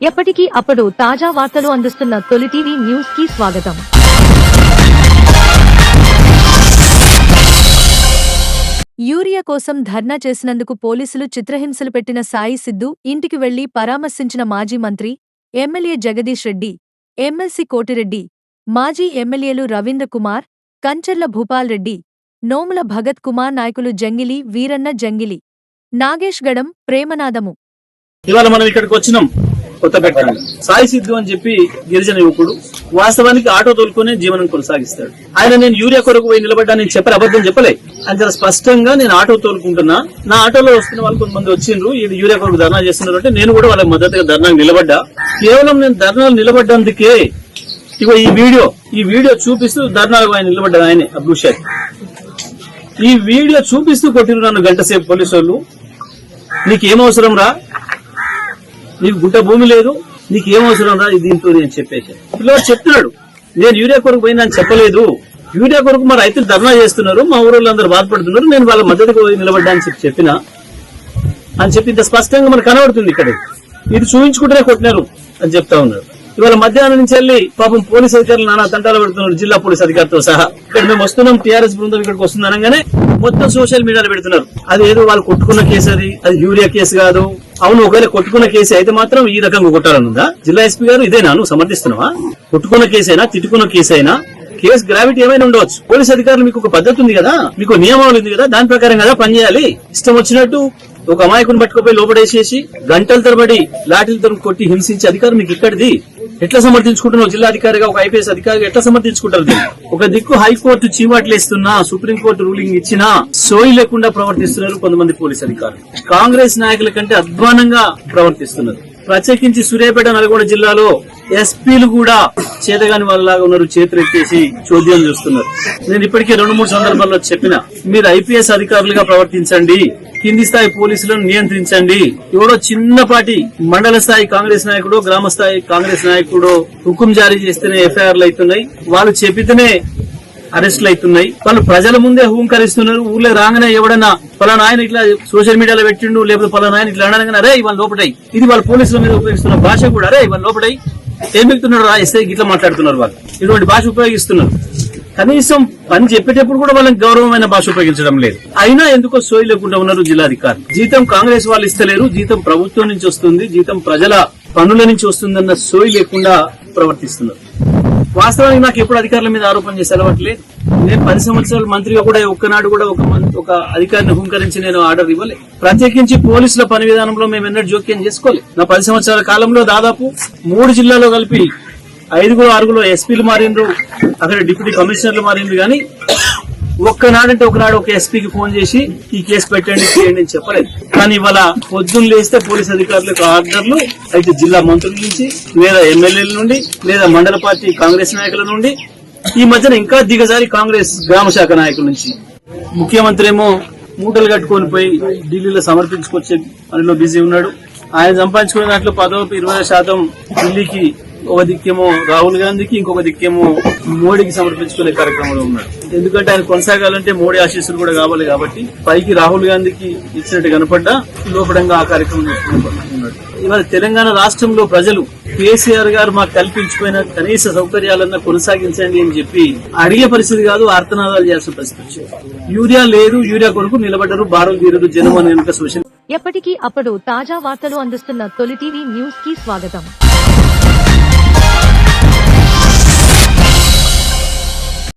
ఎప్పటికీ అప్పుడు తాజా వార్తలు అందిస్తున్న తొలి టీవీ న్యూస్కి స్వాగతం. యూరియా కోసం ధర్నా చేసినందుకు పోలీసులు చిత్రహింసలు పెట్టిన సాయి సిద్ధు ఇంటికి వెళ్ళి పరామర్శించిన మాజీ మంత్రి ఎమ్మెల్యే జగదీష్ రెడ్డి ఎమ్మెల్సీ కోటిరెడ్డి మాజీ ఎమ్మెల్యేలు రవీంద్ర కుమార్ కంచర్ల భూపాల్ రెడ్డి నోముల భగత్ కుమార్ నాయకులు జంగిలి వీరన్న జంగిలి నాగేష్ గడం ప్రేమనాదము. ఇవాళ మనం ఇక్కడికి వచ్చినాం. కొత్తపేట సాయి సిద్ధు అని చెప్పి గిరిజన యువకుడు వాస్తవానికి ఆటో తోలుకునే జీవనం కొనసాగిస్తాడు. ఆయన నేను యూరియా కొరకు పోయి నిలబడ్డా నేను చెప్పలే అబద్ధం చెప్పలే. అని చాలా స్పష్టంగా నేను ఆటో తోలుకుంటున్నా. నా ఆటోలో వస్తున్న వాళ్ళు కొంతమంది వచ్చిండ్రు ఈ యూరియా కొరకు ధర్నా చేస్తున్నారు అంటే నేను కూడా వాళ్ళకి మద్దతుగా ధర్నాకు నిలబడ్డా. కేవలం నేను ధర్నాలు నిలబడ్డందుకే ఇగో ఈ వీడియో ఈ వీడియో చూపిస్తూ ధర్నాలకు ఆయన నిలబడ్డాడు ఆయనే అబ్దుల్ షేక్. ఈ వీడియో చూపిస్తూ కొట్టిన నన్ను గంట సేపు పోలీసు వాళ్ళు. నీకేం అవసరం రా? నీకు గుడ్డ భూమి లేదు నీకు ఏం అవసరం రా ఇది దీంతో నేను చెప్పేసి పిల్లవాడు చెప్తున్నాడు నేను యూరియా కొరకు పోయిందని చెప్పలేదు. యూరియా కొరకు మా రైతులు ధర్నా చేస్తున్నారు మా ఊరోళ్ళు అందరూ బాధపడుతున్నారు నేను వాళ్ళ మద్దతుకు పోయి నిలబడ్డా అని చెప్పి చెప్పిన. అని చెప్పి ఇంత స్పష్టంగా మనకు కనబడుతుంది ఇక్కడ. ఇది చూపించుకుంటేనే కొట్టినారు అని చెప్తా ఉన్నారు. ఇవాళ మధ్యాహ్నం నుంచి వెళ్ళి పాపం పోలీస్ అధికారులు నానా తంటాలు పెడుతున్నారు జిల్లా పోలీస్ అధికారితో సహా. ఇక్కడ మేము వస్తున్నాం టీఆర్ఎస్ బృందం ఇక్కడికి వస్తుందనగానే మొత్తం సోషల్ మీడియాలో పెడుతున్నారు. అది ఏదో వాళ్ళు కొట్టుకున్న కేసు అది అది యూరియా కేసు కాదు. అవును ఒకవేళ కొట్టుకున్న కేసు అయితే మాత్రం ఈ రకంగా కొట్టాలనుందా? జిల్లా ఎస్పీ గారు ఇదేనా? నువ్వు సమర్థిస్తున్నావా? కొట్టుకున్న కేసు అయినా తిట్టుకున్న కేసు అయినా కేసు గ్రావిటీ ఏమైనా ఉండవచ్చు. పోలీస్ అధికారులు మీకు ఒక పద్ధతి ఉంది కదా? మీకు నియమాలు ఉంది కదా? దాని ప్రకారం కదా పనిచేయాలి ఇష్టం వచ్చినట్టు ఒక అమాయకుని పట్టుకుపోయి లోపడేసేసి గంటల తరబడి లాఠీలతో కొట్టి హింసించే అధికారం మీకు ఇక్కడిది. ఎట్లా సమర్థించుకుంటున్నావు జిల్లా అధికారిగా ఒక ఐపీఎస్ అధికారిగా ఎట్లా సమర్థించుకుంటారు ఒక దిక్కు హైకోర్టు చీవాట్లేస్తున్నా సుప్రీంకోర్టు రూలింగ్ ఇచ్చినా సోయి లేకుండా ప్రవర్తిస్తున్నారు కొంతమంది పోలీస్ అధికారులు. కాంగ్రెస్ నాయకుల కంటే అధ్వానంగా ప్రవర్తిస్తున్నారు. ప్రత్యేకించి సూర్యాపేట నల్గొండ జిల్లాలో ఎస్పీలు కూడా చేతగాని వాళ్ళలాగా ఉన్నారు చేతులెత్తేసి చోద్యం చూస్తున్నారు. నేను ఇప్పటికే రెండు మూడు సందర్భాల్లో చెప్పిన మీరు ఐపీఎస్ అధికారులుగా ప్రవర్తించండి కింది స్థాయి పోలీసులను నియంత్రించండి. ఎవరో చిన్నపాటి మండల స్థాయి కాంగ్రెస్ నాయకుడు గ్రామ స్థాయి కాంగ్రెస్ నాయకుడు హుకుం జారీ చేస్తేనే ఎఫ్ఐఆర్లు అవుతున్నాయి. వాళ్ళు చెప్పితేనే అరెస్టులు అవుతున్నాయి. వాళ్ళు ప్రజల ముందే హూంకరిస్తున్నారు. ఊర్లో రాగానే ఎవడన్నా పలానా ఆయన ఇట్లా సోషల్ మీడియాలో పెట్టిండు లేకపోతే పలానా ఆయన ఇట్లా అనగానే అరే ఇవాళ లోపటాయి ఇది వాళ్ళ పోలీసుల మీద ఉపయోగిస్తున్న భాష కూడా అరే ఇవాళ లోపటాయి ఏం మిగుతున్నాడు రా ఎస్ఐ ఇట్లా మాట్లాడుతున్నారు వాళ్ళు. ఇటువంటి భాష ఉపయోగిస్తున్నారు. కనీసం పని చెప్పేటప్పుడు కూడా వాళ్ళకి గౌరవమైన భాష ఉపయోగించడం లేదు. అయినా ఎందుకో సోయి లేకుండా ఉన్నారు జిల్లాధికారులు జీతం కాంగ్రెస్ వాళ్ళు ఇస్తలేరు జీతం ప్రభుత్వం నుంచి వస్తుంది జీతం ప్రజల పనుల నుంచి వస్తుందన్న సోయి లేకుండా ప్రవర్తిస్తున్నారు. వాస్తవానికి నాకు ఎప్పుడు అధికారుల మీద ఆరోపణ చేసే అలవాట్లేదు నేను పది సంవత్సరాలు మంత్రిగా కూడా ఒక్కనాడు కూడా ఒక ఒక అధికారిని హుంకరించి నేను ఆర్డర్ ఇవ్వలే. ప్రత్యేకించి పోలీసుల పని విధానంలో మేము ఎన్నడూ జోక్యం చేసుకోలేదు నా పది సంవత్సరాల కాలంలో దాదాపు మూడు జిల్లాలో కలిపి ఐదుగురు ఆరుగురు ఎస్పీలు మారిండ్రు అక్కడ డిప్యూటీ కమిషనర్లు మారిండ్రు కానీ ఒక్కనాడంటే ఒకనాడు ఒక ఎస్పీకి ఫోన్ చేసి ఈ కేసు పెట్టండి చేయండి అని చెప్పలేదు. కానీ ఇవాళ పొద్దున్న లేస్తే పోలీస్ అధికారులకు ఆర్డర్లు అయితే జిల్లా మంత్రుల నుంచి లేదా ఎమ్మెల్యేల నుండి లేదా మండల పార్టీ కాంగ్రెస్ నాయకుల నుండి ఈ మధ్యన ఇంకా దిగజారి కాంగ్రెస్ గ్రామ శాఖ నాయకుల నుంచి. ముఖ్యమంత్రి ఏమో మూటలు కట్టుకొని పోయి ఢిల్లీలో సమర్పించుకొచ్చే పనిలో బిజీ ఉన్నాడు. ఆయన సంపాదించుకునే దాంట్లో పదో ఇరవై శాతం ఢిల్లీకి ఒక దిక్కేమో రాహుల్ గాంధీకి ఇంకొక దిక్కేమో మోడీకి సమర్పించుకునే కార్యక్రమంలో ఉన్నాడు. ఎందుకంటే ఆయన కొనసాగాలంటే మోడీ ఆశీస్సులు కూడా కావాలి కాబట్టి పైకి రాహుల్ గాంధీకి ఇచ్చినట్టు కనపడ్డా లోపడంగా ఆ కార్యక్రమం ఉన్నాడు. ఇవాళ తెలంగాణ రాష్ట్రంలో ప్రజలు కేసీఆర్ గారు మాకు కల్పించిపోయిన కనీస సౌకర్యాలన్నా కొనసాగించండి అని చెప్పి అడిగే పరిస్థితి కాదు ఆర్తనాదాలు చేయాల్సిన పరిస్థితి వచ్చింది. యూరియా లేదు యూరియా కొరకు నిలబడ్డరు బారులు తీరదు జనం అని కనుక సూచన ఎప్పటికీ అప్పుడు తాజా వార్తలు అందిస్తున్న తొలి టీవీ న్యూస్కి స్వాగతం.